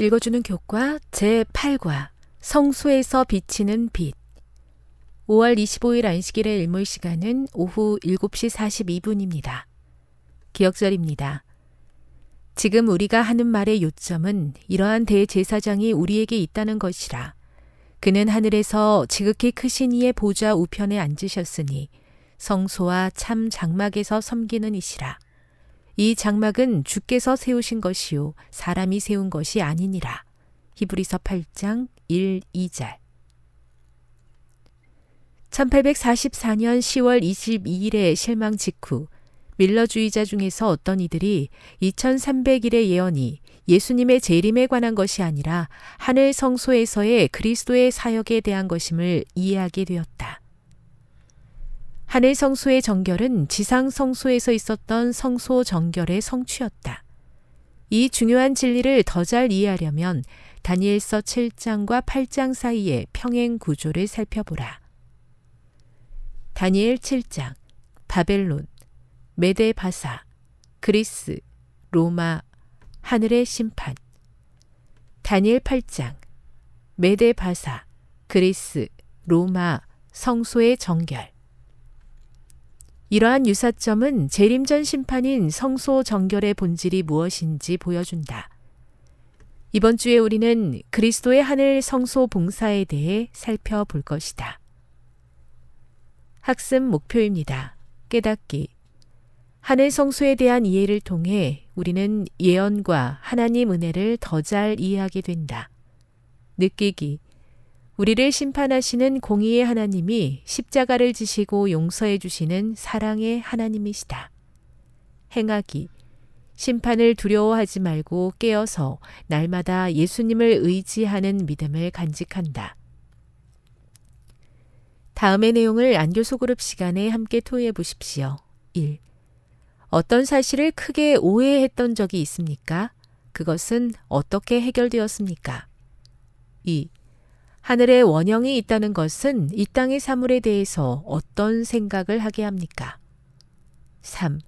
읽어주는 교과 제8과 성소에서 비치는 빛 5월 25일 안식일의 일몰 시간은 오후 7시 42분입니다. 기억절입니다. 지금 우리가 하는 말의 요점은 이러한 대제사장이 우리에게 있다는 것이라. 그는 하늘에서 지극히 크신 이의 보좌 우편에 앉으셨으니 성소와 참 장막에서 섬기는 이시라. 이 장막은 주께서 세우신 것이요 사람이 세운 것이 아니니라. 히브리서 8장 1, 2절. 1844년 10월 22일의 실망 직후 밀러주의자 중에서 어떤 이들이 2300일의 예언이 예수님의 재림에 관한 것이 아니라 하늘 성소에서의 그리스도의 사역에 대한 것임을 이해하게 되었다. 하늘 성소의 정결은 지상 성소에서 있었던 성소 정결의 성취였다. 이 중요한 진리를 더 잘 이해하려면 다니엘서 7장과 8장 사이의 평행 구조를 살펴보라. 다니엘 7장 바벨론, 메데바사, 그리스, 로마, 하늘의 심판. 다니엘 8장 메데바사, 그리스, 로마, 성소의 정결. 이러한 유사점은 재림전 심판인 성소 정결의 본질이 무엇인지 보여준다. 이번 주에 우리는 그리스도의 하늘 성소 봉사에 대해 살펴볼 것이다. 학습 목표입니다. 깨닫기. 하늘 성소에 대한 이해를 통해 우리는 예언과 하나님 은혜를 더 잘 이해하게 된다. 느끼기. 우리를 심판하시는 공의의 하나님이 십자가를 지시고 용서해 주시는 사랑의 하나님이시다. 행하기. 심판을 두려워하지 말고 깨어서 날마다 예수님을 의지하는 믿음을 간직한다. 다음의 내용을 안교 소 그룹 시간에 함께 토의해 보십시오. 1. 어떤 사실을 크게 오해했던 적이 있습니까? 그것은 어떻게 해결되었습니까? 2. 하늘에 원형이 있다는 것은 이 땅의 사물에 대해서 어떤 생각을 하게 합니까? 3.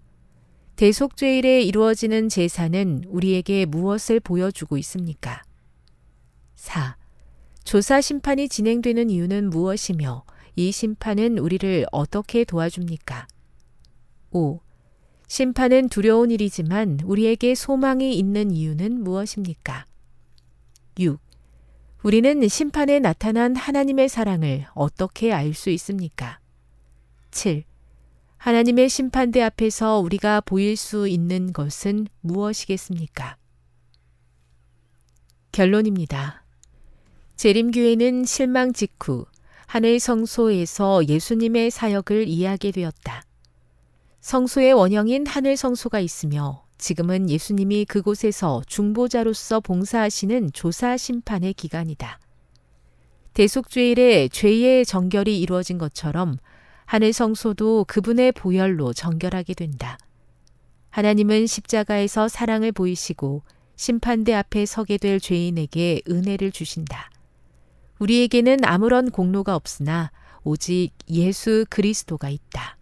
대속죄일에 이루어지는 제사는 우리에게 무엇을 보여주고 있습니까? 4. 조사 심판이 진행되는 이유는 무엇이며 이 심판은 우리를 어떻게 도와줍니까? 5. 심판은 두려운 일이지만 우리에게 소망이 있는 이유는 무엇입니까? 6. 우리는 심판에 나타난 하나님의 사랑을 어떻게 알 수 있습니까? 7. 하나님의 심판대 앞에서 우리가 보일 수 있는 것은 무엇이겠습니까? 결론입니다. 재림교회는 실망 직후 하늘 성소에서 예수님의 사역을 이해하게 되었다. 성소의 원형인 하늘 성소가 있으며 지금은 예수님이 그곳에서 중보자로서 봉사하시는 조사 심판의 기간이다. 대속죄일에 죄의 정결이 이루어진 것처럼 하늘 성소도 그분의 보혈로 정결하게 된다. 하나님은 십자가에서 사랑을 보이시고 심판대 앞에 서게 될 죄인에게 은혜를 주신다. 우리에게는 아무런 공로가 없으나 오직 예수 그리스도가 있다.